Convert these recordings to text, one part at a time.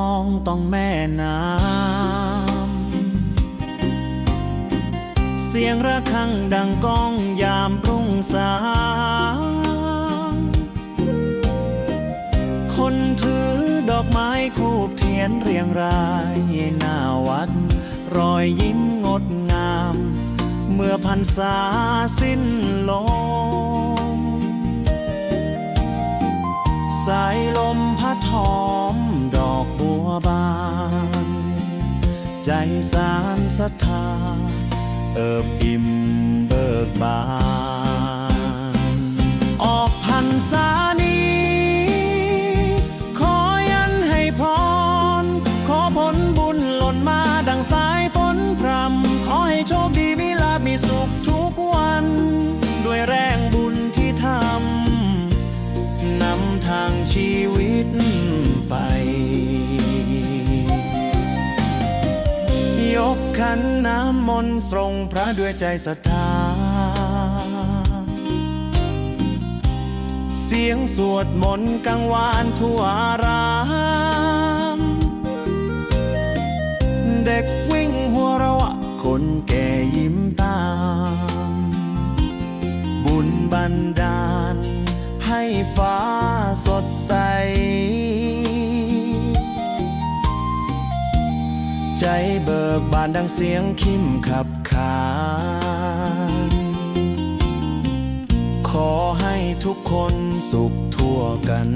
องต้องแม่น้ำ เสียงระฆังดังก้องยามปรุ่งสาง คนถือดอกไม้คูบเทียนเรียงรายหน้าวัด รอยยิ้มงดงาม เมื่อพันษาสิ้นลม สายลมพัดหอม อกบัวบาน ใจสารศรัทธาเอิบอิ่มเบิกบาน ขันน้ำมนต์ทรงพระด้วยใจศรัทธา เสียงสวดมนต์กังวานทั่วราม เด็กวิ่งหัวเราะคนแก่ยิ้มตาม บุญบันดาลให้ฟ้าสดใส ใจเบิกบานดังเสียงคิมขับขานขอให้ทุกคนสุขทั่วกัน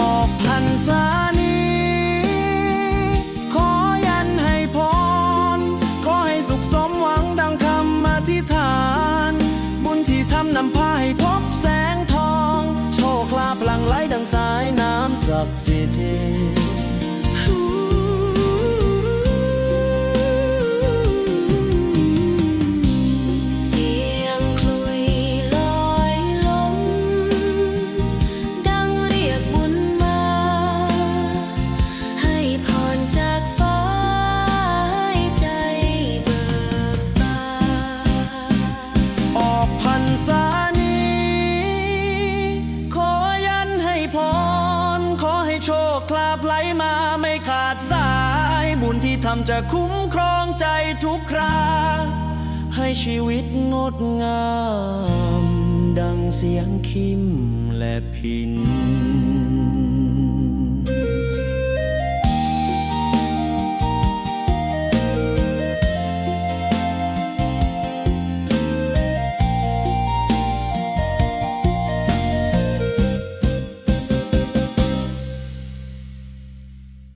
ออกพรรษานี้ ขอยันให้พร ขอให้สุขสมหวังดังคำอธิษฐาน บุญที่ทำนำพาให้พบแสงทอง โชคลาภหลังไหลดังสายน้ำศักดิ์สิทธิ์ พร ขอให้โชคคลาภไหลมาไม่ขาดสาย บุญที่ทำจะคุ้มครองใจทุกครา ให้ชีวิตงดงาม ดังเสียงคิมและพิน